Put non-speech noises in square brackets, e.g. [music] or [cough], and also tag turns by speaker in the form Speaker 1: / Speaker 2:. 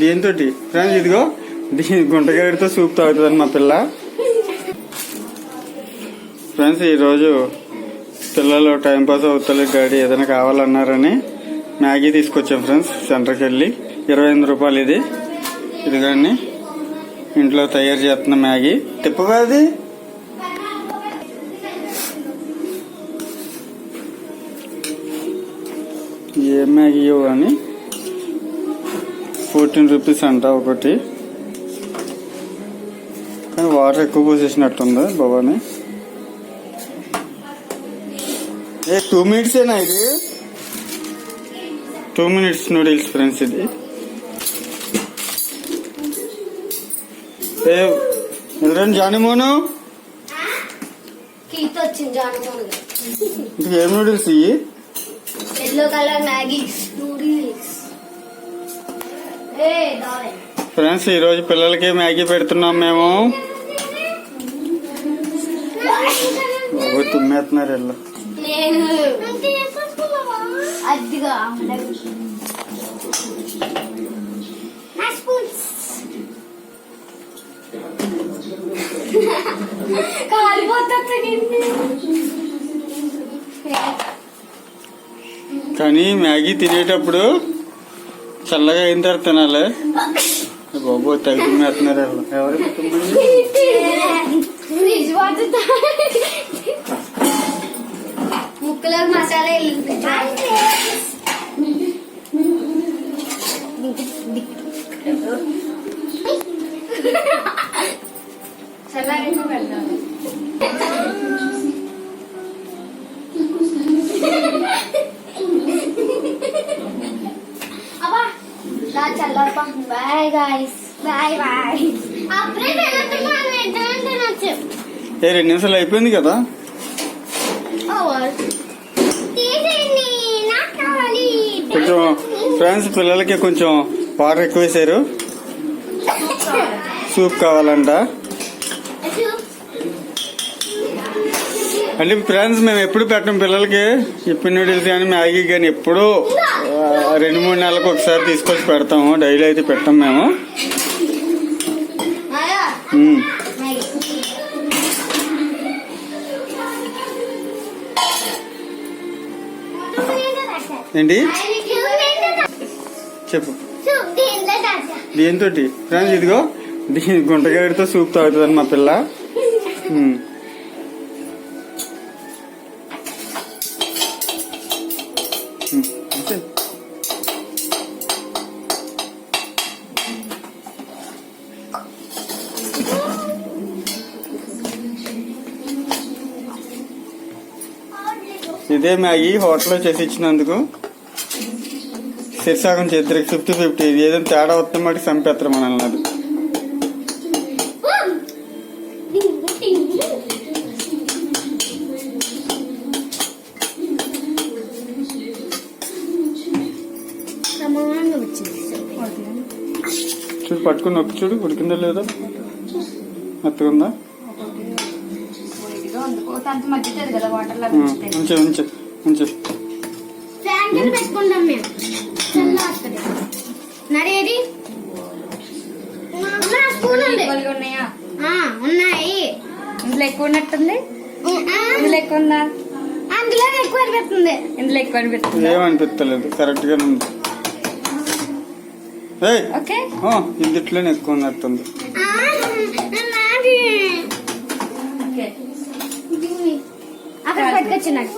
Speaker 1: దీంతో ఫ్రెండ్స్ ఇదిగో దీని గుంటగడితో సూప్ తాగుతుందని మా పిల్ల. ఫ్రెండ్స్ ఈరోజు పిల్లలు టైంపాస్ అవుతలేదు డాడీ ఏదైనా కావాలన్నారని మ్యాగీ తీసుకొచ్చాం ఫ్రెండ్స్ సెంటర్కి వెళ్ళి. ఇరవై ఎనిమిది రూపాయలు ఇది. ఇది కానీ ఇంట్లో తయారు చేస్తున్న మ్యాగీ. తిప్పగా అది మ్యాగీ అని ఫోర్టీన్ రూపీస్ అంట ఒకటి. కానీ వాటర్ ఎక్కువ పోసేసినట్టుంది భవాని ఏ టూ మినిట్సేనా ఇది? టూ మినిట్స్ నూడిల్స్ ఫ్రెండ్స్ ఇది. ఏ ఎదురండి జానిమోను? ఏం నూడిల్స్ ఇవి
Speaker 2: yellow colour Maggi's noodles
Speaker 1: friends ఈరోజు పిల్లలకి మ్యాగీ పెడుతున్నాం మేము. తుమ్మేస్తున్నారు ఇల్లు. [laughs]
Speaker 2: కాలిపోతుంది
Speaker 1: కానీ మ్యాగీ తినేటప్పుడు చల్లగా అయిన తర్వాత తినాలి. బాబు తగ్గు తుమ్మేస్తున్నారు ఎవరు
Speaker 2: ముక్కలో మసాలా పెడతాను నా చల్లారపా బాయ్ గాయ్స్ బాయ్ బాయ్ అప్పుడే వెళ్తున్నాను ఇద్దరం తినొచ్చు
Speaker 1: ఏ రెండు నిమిషాలు అయిపోయింది కదా?
Speaker 2: తీసేయండి. నాకు కావాలి.
Speaker 1: కొంచెం ఫ్రెండ్స్ పిల్లలకి కొంచెం వాటర్ ఎక్కువ వేసారు. సూప్ కావాలంట. అంటే ఫ్రెండ్స్ మేము ఎప్పుడు పెట్టం పిల్లలకి? ఇప్పి నూడిల్స్ కానీ మ్యాగీ కానీ ఎప్పుడూ. రెండు మూడు నెలలకు ఒకసారి తీసుకొచ్చి పెడతాము. డైలీ అయితే పెట్టం మేము. ఏంటి? చెప్పు. దీంతో ఫ్రెండ్స్ ఇదిగో దీని గుంటగడితో సూప్ తాగుతుందని మా పిల్ల. ఇదే మ్యాగీ హోటల్లో చేసి ఇచ్చినందుకు శీర్షాకం చేద్దరికి ఫిఫ్టీ ఫిఫ్టీ ఇది ఏదైనా తేడా వస్తే మటుకు చంపేస్తారు మనల్ని అది. చూడు పట్టుకుని నొక్కి చూడు ఉడికిందో లేదో? మెత్తగుందా
Speaker 3: అంత మగ్గుతుంది కదా వాటర్ లా
Speaker 1: ఉమ్, ఉంచు ఉంచు ఉంచు.
Speaker 2: ఫ్యాన్ కింద పెట్టుకుంటాం మేము. చల్లారుతుంది నరేది నా స్పూన్ ఉంది.
Speaker 3: ఎక్కువగా ఉన్నాయా?
Speaker 2: ఆ, ఉన్నాయి.
Speaker 3: ఇందులో ఎక్కువ ఉన్నట్టుంది? ఇందులో ఎక్కువ ఉందా?
Speaker 2: అందులో ఎక్కువ అనిపిస్తుంది.
Speaker 3: ఇందులో ఎక్కువ అనిపిస్తుందా?
Speaker 1: ఏమనిపిస్తలేదు? కరెక్ట్ గానే ఉంది ఏయ్
Speaker 3: ఓకే
Speaker 1: ఆ, ఇది ఇట్లనే ఎక్కువ ఉన్నట్టుంది.
Speaker 2: అక్కడ పట్టుకొచ్చు నాకు